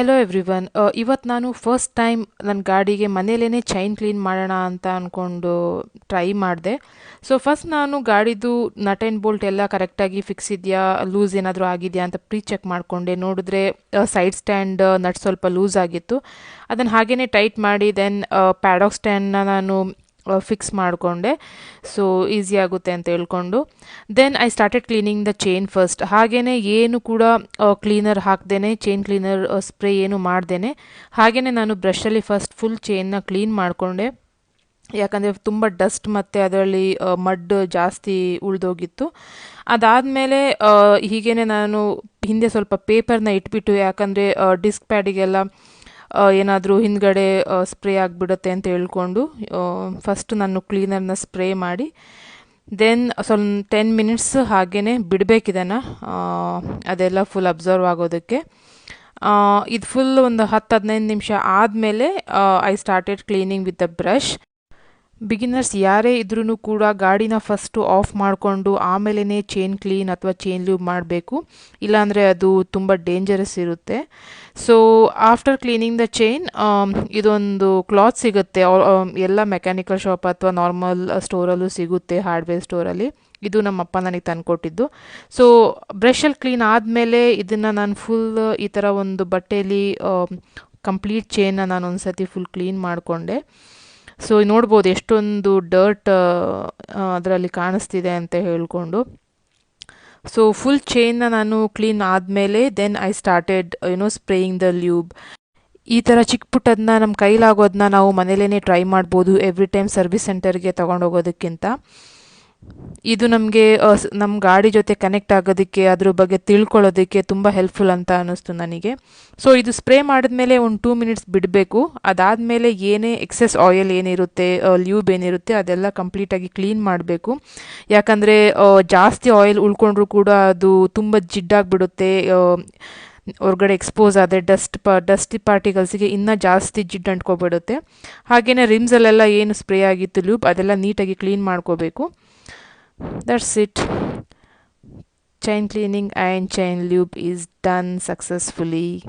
Hello everyone ಇವತ್ತು ನಾನು first time ನನ್ನ ಗಾಡಿಗೆ ಮನೇಲೇ ಚೈನ್ ಕ್ಲೀನ್ ಮಾಡೋಣ ಅಂತ ಅಂದ್ಕೊಂಡು ಟ್ರೈ ಮಾಡಿದೆ. ಸೊ ಫಸ್ಟ್ ನಾನು ಗಾಡಿದು ನಟ್ ಆ್ಯಂಡ್ ಬೋಲ್ಟ್ ಎಲ್ಲ ಕರೆಕ್ಟಾಗಿ ಫಿಕ್ಸ್ ಇದೆಯಾ ಲೂಸ್ ಏನಾದರೂ ಆಗಿದೆಯಾ ಅಂತ ಪ್ರೀ ಚೆಕ್ ಮಾಡಿಕೊಂಡೆ. ನೋಡಿದ್ರೆ ಸೈಡ್ ಸ್ಟ್ಯಾಂಡ್ ನಟ್ ಸ್ವಲ್ಪ ಲೂಸ್ ಆಗಿತ್ತು. ಅದನ್ನು ಹಾಗೇ ಟೈಟ್ ಮಾಡಿ ದೆನ್ ಪ್ಯಾಡಾಕ್ ಸ್ಟ್ಯಾಂಡ್ನ ನಾನು ಫಿಕ್ಸ್ ಮಾಡಿಕೊಂಡೆ. ಸೊ ಈಸಿ ಆಗುತ್ತೆ ಅಂತ ಹೇಳ್ಕೊಂಡು. Then I started cleaning the chain first ಹಾಗೆಯೇ ಏನು ಕೂಡ ಕ್ಲೀನರ್ ಹಾಕ್ದೇನೆ ಚೈನ್ ಕ್ಲೀನರ್ ಸ್ಪ್ರೇ ಏನು ಮಾಡ್ದೇನೆ. ಹಾಗೆಯೇ ನಾನು ಬ್ರಷಲ್ಲಿ ಫಸ್ಟ್ ಫುಲ್ ಚೈನ್ನ ಕ್ಲೀನ್ ಮಾಡಿಕೊಂಡೆ. ಯಾಕಂದರೆ ತುಂಬ ಡಸ್ಟ್ ಮತ್ತು ಅದರಲ್ಲಿ ಮಡ್ ಜಾಸ್ತಿ ಉಳಿದೋಗಿತ್ತು. ಅದಾದಮೇಲೆ ಹೀಗೇ ನಾನು ಹಿಂದೆ ಸ್ವಲ್ಪ ಪೇಪರ್ನ ಇಟ್ಬಿಟ್ಟು, ಯಾಕಂದರೆ ಡಿಸ್ಕ್ ಪ್ಯಾಡಿಗೆಲ್ಲ ಏನಾದರೂ ಹಿಂದ್ಗಡೆ ಸ್ಪ್ರೇ ಆಗಿಬಿಡುತ್ತೆ ಅಂತ ಹೇಳ್ಕೊಂಡು ಫಸ್ಟ್ ನಾನು ಕ್ಲೀನರ್ನ ಸ್ಪ್ರೇ ಮಾಡಿ ದೆನ್ ಸ್ವಲ್ಪ ಟೆನ್ ಮಿನಿಟ್ಸ್ ಹಾಗೇ ಬಿಡಬೇಕಿದನ್ನು ಅದೆಲ್ಲ ಫುಲ್ ಅಬ್ಸರ್ವ್ ಆಗೋದಕ್ಕೆ. ಇದು ಫುಲ್ ಒಂದು ಹತ್ತು ಹದಿನೈದು ನಿಮಿಷ ಆದಮೇಲೆ I started cleaning with the brush beginners ಯಾರೇ ಇದ್ರೂ ಕೂಡ ಗಾಡಿನ ಫಸ್ಟು ಆಫ್ ಮಾಡಿಕೊಂಡು ಆಮೇಲೆ ಚೈನ್ ಕ್ಲೀನ್ ಅಥವಾ ಚೈನ್ ಲೂಬ್ ಮಾಡಬೇಕು. ಇಲ್ಲಾಂದರೆ ಅದು ತುಂಬ ಡೇಂಜರಸ್ ಇರುತ್ತೆ. So after cleaning the chain ಇದೊಂದು ಕ್ಲಾತ್ ಸಿಗುತ್ತೆ. ಎಲ್ಲ ಮೆಕ್ಯಾನಿಕಲ್ ಶಾಪ್ ಅಥವಾ ನಾರ್ಮಲ್ ಸ್ಟೋರಲ್ಲೂ ಸಿಗುತ್ತೆ ಹಾರ್ಡ್ವೇರ್ ಸ್ಟೋರಲ್ಲಿ ಇದು ನಮ್ಮ ಅಪ್ಪ ನನಗೆ ತಂದುಕೊಟ್ಟಿದ್ದು. ಸೊ ಬ್ರಷಲ್ಲಿ ಕ್ಲೀನ್ ಆದಮೇಲೆ ಇದನ್ನು ನಾನು ಫುಲ್ ಈ ಥರ ಒಂದು ಬಟ್ಟೆಯಲ್ಲಿ ಕಂಪ್ಲೀಟ್ ಚೈನ್ನ ನಾನು ಒಂದು ಸತಿ ಫುಲ್ ಕ್ಲೀನ್ ಮಾಡಿಕೊಂಡೆ. ಸೊ ನೋಡ್ಬೋದು ಎಷ್ಟೊಂದು ಡರ್ಟ್ ಅದರಲ್ಲಿ ಕಾಣಿಸ್ತಿದೆ ಅಂತ ಹೇಳಿಕೊಂಡು. ಸೊ ಫುಲ್ ಚೈನ್ನ ನಾನು ಕ್ಲೀನ್ ಆದಮೇಲೆ then I started you know spraying the lube ಈ ಥರ ಚಿಕ್ಕ ಪುಟ್ಟದನ್ನ ನಮ್ಮ ಕೈಲಾಗೋದನ್ನ ನಾವು ಮನೇಲೇ ಟ್ರೈ ಮಾಡ್ಬೋದು ಎವ್ರಿ ಟೈಮ್ ಸರ್ವಿಸ್ ಸೆಂಟರ್ಗೆ ತೊಗೊಂಡೋಗೋದಕ್ಕಿಂತ. ಇದು ನಮಗೆ ನಮ್ಮ ಗಾಡಿ ಜೊತೆ ಕನೆಕ್ಟ್ ಆಗೋದಕ್ಕೆ, ಅದ್ರ ಬಗ್ಗೆ ತಿಳ್ಕೊಳ್ಳೋದಕ್ಕೆ ತುಂಬ ಹೆಲ್ಪ್ಫುಲ್ ಅಂತ ಅನ್ನಿಸ್ತು ನನಗೆ. ಸೊ ಇದು ಸ್ಪ್ರೇ ಮಾಡಿದ್ಮೇಲೆ ಒಂದು ಟೂ ಮಿನಿಟ್ಸ್ ಬಿಡಬೇಕು. ಅದಾದಮೇಲೆ ಏನೇ ಎಕ್ಸೆಸ್ ಆಯಿಲ್ ಏನಿರುತ್ತೆ ಲ್ಯೂಬ್ ಏನಿರುತ್ತೆ, ಅದೆಲ್ಲ ಕಂಪ್ಲೀಟಾಗಿ ಕ್ಲೀನ್ ಮಾಡಬೇಕು. ಯಾಕಂದರೆ ಜಾಸ್ತಿ ಆಯಿಲ್ ಉಳ್ಕೊಂಡ್ರೂ ಕೂಡ ಅದು ತುಂಬ ಜಿಡ್ಡಾಗಿಬಿಡುತ್ತೆ ಹೊರಗಡೆ ಎಕ್ಸ್ಪೋಸ್ ಆದರೆ ಡಸ್ಟ್ ಪ ಡಸ್ಟ್ ಪಾರ್ಟಿಕಲ್ಸಿಗೆ ಇನ್ನೂ ಜಾಸ್ತಿ ಜಿಡ್ ಅಂಟ್ಕೊಬಿಡುತ್ತೆ. ಹಾಗೆಯೇ ರಿಮ್ಸಲ್ಲೆಲ್ಲ ಏನು ಸ್ಪ್ರೇ ಆಗಿತ್ತು ಲ್ಯೂಬ್ ಅದೆಲ್ಲ ನೀಟಾಗಿ ಕ್ಲೀನ್ ಮಾಡ್ಕೋಬೇಕು. That's it. Chain cleaning and chain lube is done successfully